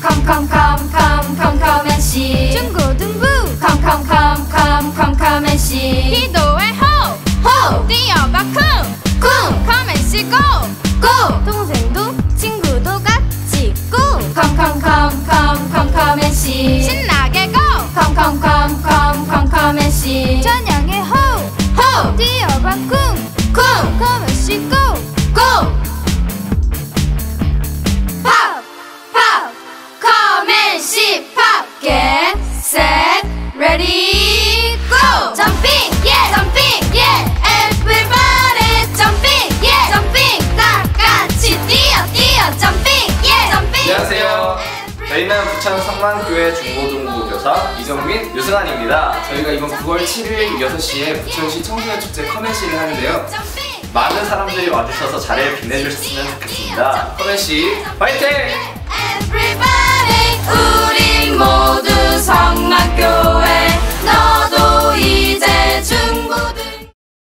컴컴컴컴컴컴앤씨 중고등부 컴컴컴컴컴컴앤씨 기도의 호 호! 뛰어봐 쿵 쿵! 커맨씨 고 고! Everybody! 다 같이 뛰어 뛰어! 안녕하세요. 저희는 부천 성만교회 중고등부 교사 이정민, 유승환입니다. 저희가 이번 9월 7일 6시에 부천시 청소년 축제 커맨시를 하는데요. 많은 사람들이 와주셔서 자리를 빛내주셨으면 좋겠습니다. 커맨시 우